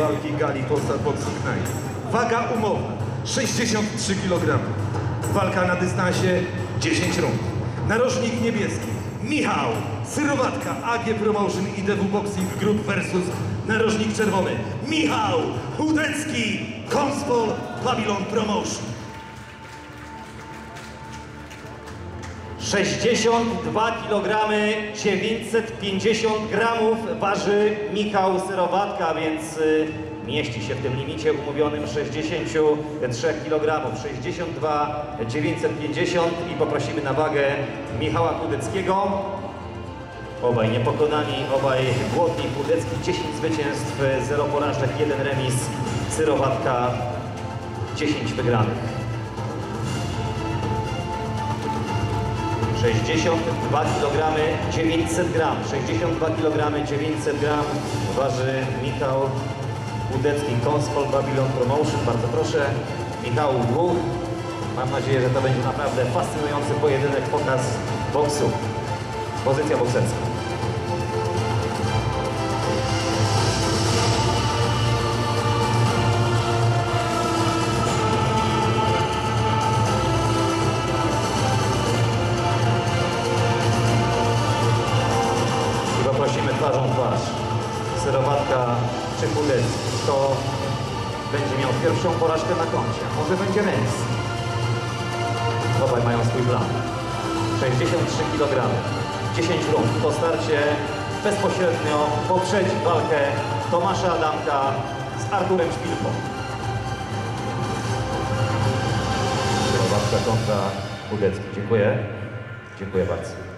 walki gali Polsat Boxing. Waga umowna 63 kg. Walka na dystansie 10 rund. Narożnik niebieski Michał Syrowatka AG Promotion i DW Boxing Group versus narożnik czerwony Michał Chudecki Konspol Babylon Promotion. 62 kg 950 gramów waży Michał Syrowatka, więc y, mieści się w tym limicie umówionym 63 kg. 62 950 i poprosimy na wagę Michała Kudeckiego. Obaj niepokonani, obaj głodni. Kudecki 10 zwycięstw, 0 porażek, 1 remis. Syrowatka 10 wygranych. 62 kg 900 gram. 62 kg 900 gram waży Michał Udecki, Konspol Babylon Promotion. Bardzo proszę, Michał Dwóch. Mam nadzieję, że to będzie naprawdę fascynujący pojedynek, pokaz boksu. Pozycja bokserska. I poprosimy twarzą twarz. Syrowatka czy Kudecki. Kto będzie miał pierwszą porażkę na koncie? Może będzie remis. Obaj mają swój plan. 63 kg. 10 rund. Po starcie bezpośrednio poprzeć walkę Tomasza Adamka z Arturem Szpilką. Syrowatka kontra Kudecki. Dziękuję. Dziękuję bardzo.